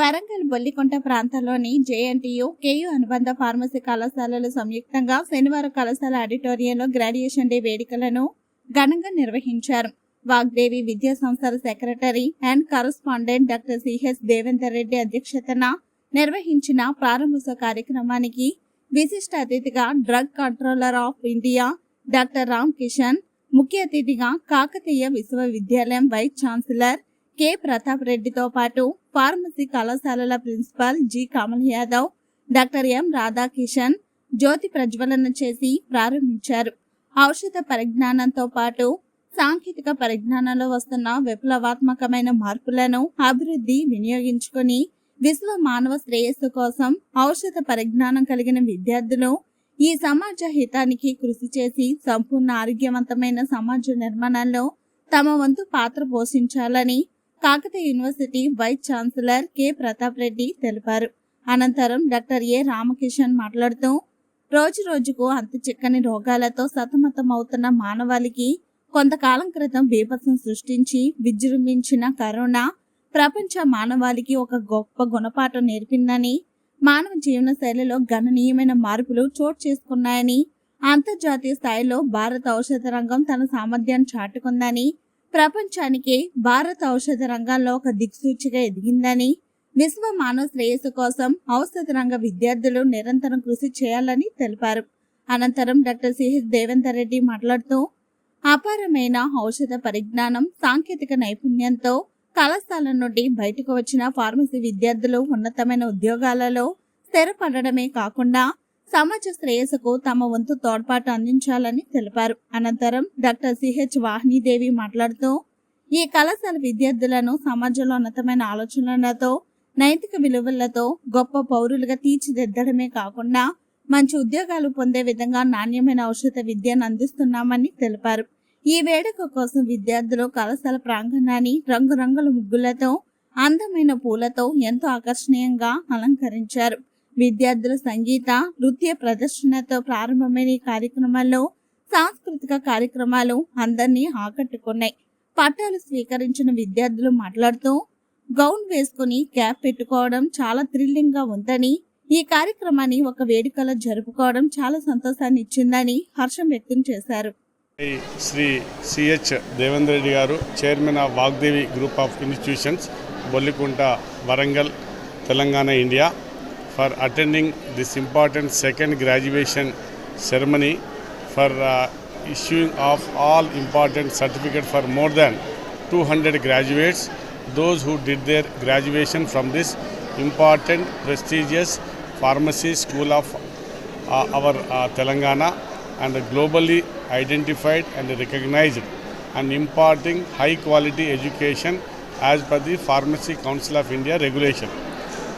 వరంగల్ బొల్లికొంట ప్రాంతంలోని JNTU Ku అనుబంధ pharmacy కళాశాలలు సంయుక్తంగా శనివారం కళాశాల ఆడిటోరియంలో గ్రాడ్యుయేషన్ డే వేడుకలను ఘనంగా నిర్వహించారు. వాగ్దేవి విద్యా సంస్థల secretary and correspondent doctor CH Devender Reddy అధ్యక్షతన నిర్వహించిన ప్రారంభోత్సవ కార్యక్రమానికి విశిష్ట అతిథిగా drug controller of India doctor Ram Kishan ముఖ్య అతిథిగా కాకతీయ విశ్వవిద్యాలయం వైస్ ఛాన్సలర్ కె. ప్రతాప్ రెడ్డితో పాటు ఫార్మసీ కళాశాలల principal G. Kamal Yadav doctor M. Radhakishan జ్యోతి ప్రజ్వలన చేసి ప్రారంభించారు. ఔషధ పరిజ్ఞానంతో పాటు సాంకేతిక పరిజ్ఞానంలో వస్తున్న విప్లవాత్మకమైన మార్పులను అభివృద్ధి వినియోగించుకొని విశ్వ మానవ శ్రేయస్సు కోసం ఔషధ పరిజ్ఞానం కలిగిన విద్యార్థులు ఈ సమాజ హితానికి కృషి చేసి సంపూర్ణ ఆరోగ్యవంతమైన సమాజ నిర్మాణంలో తమ వంతు పాత్ర పోషించాలని Kakatiya university vice chancellor K. Pratap Reddy తెలిపారు. అనంతరం డాక్టర్ ఏ. రామకిషన్ మాట్లాడుతూ రోజు రోజుకు అంత చిక్కని రోగాలతో సతమతమవుతున్న మానవాళికి కొంతకాలం క్రితం బీభత్సం సృష్టించి విజృంభించిన కరోనా ప్రపంచ మానవాళికి ఒక గొప్ప గుణపాఠం నేర్పిందని మానవ జీవన శైలిలో గణనీయమైన మార్పులు చోటు చేసుకున్నాయని అంతర్జాతీయ స్థాయిలో భారత ఔషధ రంగం తన సామర్థ్యాన్ని చాటుకుందని ప్రపంచానికి భారత ఔషధ రంగంలో ఒక దిక్సూచిగా ఎదిగిందని విశ్వ మానవ శ్రేయస్సు కోసం ఔషధ రంగ విద్యార్థులు నిరంతరం కృషి చేయాలని తెలిపారు. అనంతరం డాక్టర్ సిహెచ్ దేవేందర్ రెడ్డి మాట్లాడుతూ అపారమైన ఔషధ పరిజ్ఞానం సాంకేతిక నైపుణ్యంతో కళాశాల నుండి బయటకు వచ్చిన ఫార్మసీ విద్యార్థులు ఉన్నతమైన ఉద్యోగాలలో స్థిరపడడమే కాకుండా సమాజ శ్రేయస్సుకు తమ వంతు తోడ్పాటు అందించాలని తెలిపారు. అనంతరం డాక్టర్ సిహెచ్ వాహినీదేవి మాట్లాడుతూ ఈ కళాశాల విద్యార్థులను సమాజంలో ఉన్నతమైన ఆలోచనలతో నైతిక విలువలతో గొప్ప పౌరులుగా తీర్చిదిద్దడమే కాకుండా మంచి ఉద్యోగాలు పొందే విధంగా నాణ్యమైన ఔషధ విద్యను అందిస్తున్నామని తెలిపారు. ఈ వేడుక కోసం విద్యార్థులు కళాశాల ప్రాంగణాన్ని రంగురంగుల ముగ్గులతో అందమైన పూలతో ఎంతో ఆకర్షణీయంగా అలంకరించారు. విద్యార్థుల సంగీత నృత్య ప్రదర్శనతో ప్రారంభమైన ఈ కార్యక్రమాల్లో సాంస్కృతిక కార్యక్రమాలు అందరినీ ఆకట్టుకున్నాయి. పట్టాలు స్వీకరించిన విద్యార్థులు మాట్లాడుతూ గౌన్ వేసుకుని క్యాప్ పెట్టుకోవడం చాలా థ్రిల్లింగ్గా ఉందని ఈ కార్యక్రమాన్ని ఒక వేడుకలో జరుపుకోవడం చాలా సంతోషాన్ని ఇచ్చిందని హర్షం వ్యక్తం చేశారు. Shri CH Devendra Reddy garu chairman of Vagdevi group of institutions Bollikunta Warangal Telangana India. for attending this important second graduation ceremony for uh, issuing of all important certificate for more than 200 graduates those who did their graduation from this important prestigious pharmacy school of uh, our uh, Telangana and globally identified and recognized and imparting high quality education as per the Pharmacy Council of India regulation.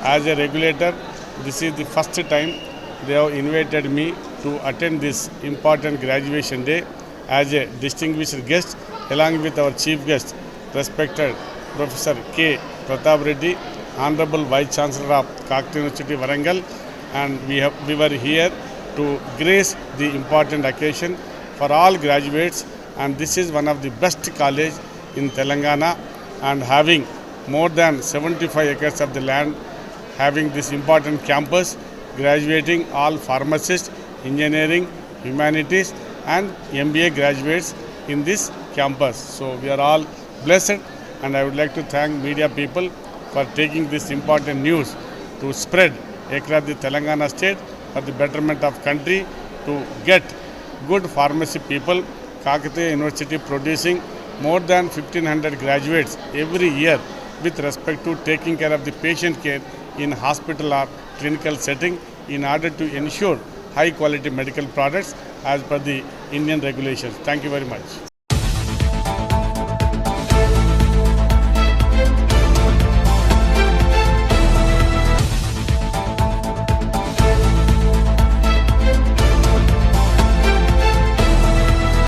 As a regulator, this is the first time they have invited me to attend this important graduation day as a distinguished guest along with our chief guest, respected Professor K. Pratap Reddy, Honorable Vice Chancellor of Kakati University, Varangal, and we, have, we were here to grace the important occasion for all graduates. And this is one of the best college in Telangana. And having more than 75 acres of the land having this important campus graduating all pharmacists engineering humanities and MBA graduates in this campus so we are all blessed and I would like to thank media people for taking this important news to spread across the Telangana state for the betterment of country to get good pharmacy people. Kakatiya University producing more than 1500 graduates every year with respect to taking care of the patient care in hospital or clinical setting in order to ensure high quality medical products as per the Indian regulations. Thank you very much.